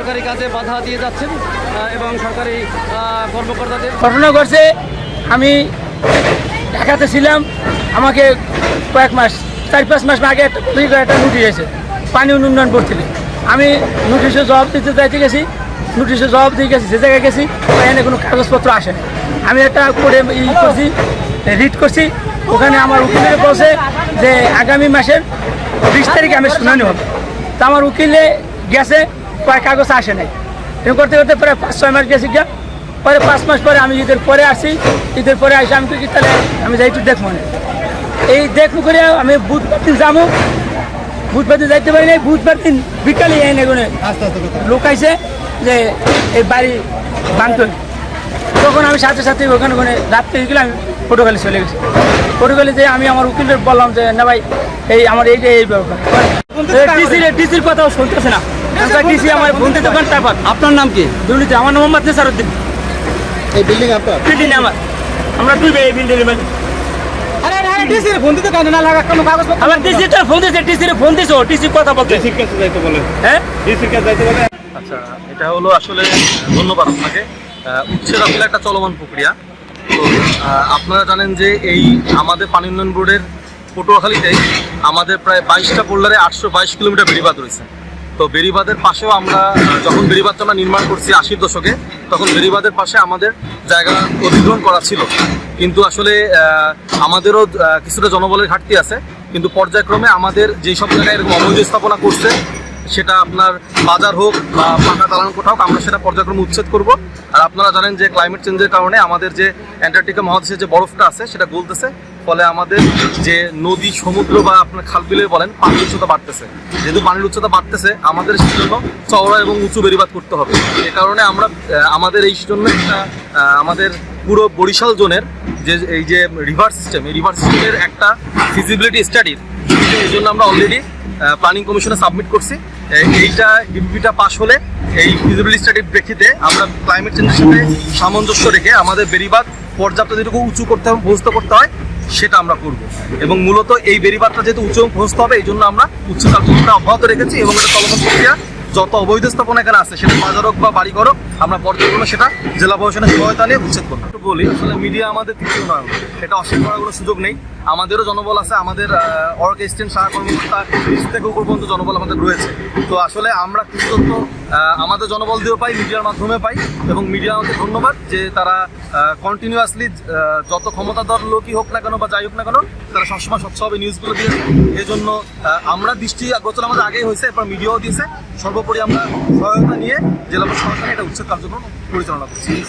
সরকারি কাজে বাধা দিয়ে যাচ্ছেন এবং সরকারি কর্মকর্তাদের ঘটনা ঘটছে, আমি ঢাকাতে ছিলাম, আমাকে কয়েক মাস, চার পাঁচ মাস আগে একটা একটা নোটিশ এসেছে পানি উন্নয়ন বোর্ড আমি নোটিশে জবাব দিতে চাইতে গেছি নোটিশে জবাব দিয়ে গেছি, যে জায়গায় গেছি এখানে কোনো কাগজপত্র আসে আমি একটা করে ই করছি, রিড করছি, ওখানে আমার উকিলের বলছে যে আগামী মাসের বিশ তারিখে আমি শুনানি হবে। তা আমার উকিলে গেছে কয়েক কাগজ আসে নাই। এরকম করতে করতে প্রায় পাঁচ ছয় মাস গেছি গিয়া। পরে পাঁচ মাস পরে আমি ঈদের পরে আসি। ঈদের পরে আসি আমি কি তাহলে আমি যাই একটু দেখব না। এই দেখব করে আমি বুধবার দিন যাব বুধবার দিন যাইতে পারি না বুধবার দিন বিকালে এনে এগুলো লোক আইছে যে এই বাড়ি ভাঙতে। তখন আমি সাথে সাথে ওখানে ওখানে রাত্রে গেলে আমি পটুখালি চলে গেছি। পটুখালি যে আমি আমার উকিলের বললাম যে না ভাই এই আমার এই যে এই ব্যাপার। ডিসির ডিসির কথাও শুনতেছে না। ডিসি আমার ফোন দিতে তারপর। আপনার নাম কি? দুর্নীতি আমার নাম মোহাম্মদ নেসারুদ্দিন এই বিল্ডিং আপনার? বিল্ডিং আমার। আমরা দুই ভাই বিল্ডিং ফোন দিতে কেন? না লাগা কোনো কাগজ আমার ডিসি তো ফোন দিয়েছে ডিসির ফোন দিয়েছ ডিসি কথা বলতে। ডিসির কাছে যাইতে বলেন হ্যাঁ? কাছে যাইতে আচ্ছা এটা হলো আসলে ধন্যবাদ আপনাকে। আহ, উচ্ছেদ আসলে একটা চলমান প্রক্রিয়া। তো আপনারা জানেন যে এই আমাদের পানি উন্নয়ন বোর্ডের পটুয়াখালীতে আমাদের প্রায় বাইশটা পোল্লারে আটশো বাইশ কিলোমিটার বেড়িবাদ রয়েছে। তো বেরিবাদের পাশেও আমরা, যখন বেড়িবাদটা আমরা নির্মাণ করছি আশির দশকে, তখন বেরিবাদের পাশে আমাদের জায়গা অধিগ্রহণ করা ছিল। কিন্তু আসলে আমাদেরও কিছুটা জনবলের ঘাটতি আছে। কিন্তু পর্যায়ক্রমে আমাদের যেই সব জায়গায় এরকম অবৈধ স্থাপনা করছে, সেটা আপনার বাজার হোক বা পাকা দালান কোঠা হোক আমরা সেটা পর্যায়ক্রমে উচ্ছেদ করব। আর আপনারা জানেন যে ক্লাইমেট চেঞ্জের কারণে আমাদের যে অ্যান্টার্কটিকা মহাদেশের যে বরফটা আছে, সেটা গলতেছে। ফলে আমাদের যে নদী, সমুদ্র বা আপনার খাল বিলে বলেন, পানির উচ্চতা বাড়তেছে। যেহেতু পানির উচ্চতা বাড়তেছে, আমাদের সেই জন্য চওড়া এবং উঁচু বেরিবাদ করতে হবে। এ কারণে আমরা আমাদের এই জন্য একটা আমাদের পুরো বরিশাল জোনের যে, এই যে রিভার সিস্টেম, এই রিভার সিস্টেমের একটা ফিজিবিলিটি স্টাডির এই জন্য আমরা অলরেডি প্ল্যানিং কমিশনে সাবমিট করছি। এইটা ডিপিপিটা পাশ হলে এই ফিজিবিলিটি স্টাডির প্রেক্ষিতে আমরা ক্লাইমেট চেঞ্জের সাথে সামঞ্জস্য রেখে আমাদের বেরিবাদ পর্যাপ্ত যেটুকু উঁচু করতে হবে প্রস্ত করতে হয় সেটা আমরা করব। এবং মূলত এই বেরিবাদটা যেহেতু উচ্চ পৌঁছতে হবে, এই জন্য আমরা উচ্চ কার্যক্রমটা অব্যাহত রেখেছি এবং এটা চলমান প্রক্রিয়া যত অবৈধ স্থাপনা এখানে আছে, সেটা বাজার হোক বা বাড়ি হোক আমরা বর্তমানে সেটা জেলা প্রশাসনের সহায়তা নিয়ে উচ্ছেদ করব। বলি, আসলে মিডিয়া আমাদের তৃতীয় নয় এটা অস্বীকার করার কোনো সুযোগ নেই। আমাদেরও জনবল আছে আমাদের অর্কেস্ট্রেন্ট সারা কর্মকর্তা নিচ থেকে উপর পর্যন্ত জনবল আমাদের রয়েছে। তো আসলে আমরা আহ, আমাদের জনবল দিয়েও পাই মিডিয়ার মাধ্যমে পাই এবং মিডিয়া আমাকে ধন্যবাদ যে তারা কন্টিনিউয়াসলি যত ক্ষমতাধর লোকই হোক না কেন বা যাই হোক না কেন তারা সবসময় স্বচ্ছভাবে নিউজগুলো দিয়েছে। এই জন্য আমরা দৃষ্টি গোচর আমাদের আগেই হয়েছে এরপর মিডিয়াও দিয়েছে। সর্বোপরি আমরা সহায়তা নিয়ে জেলা প্রশাসন এটা উচ্ছেদ কার্যক্রম পরিচালনা করছি।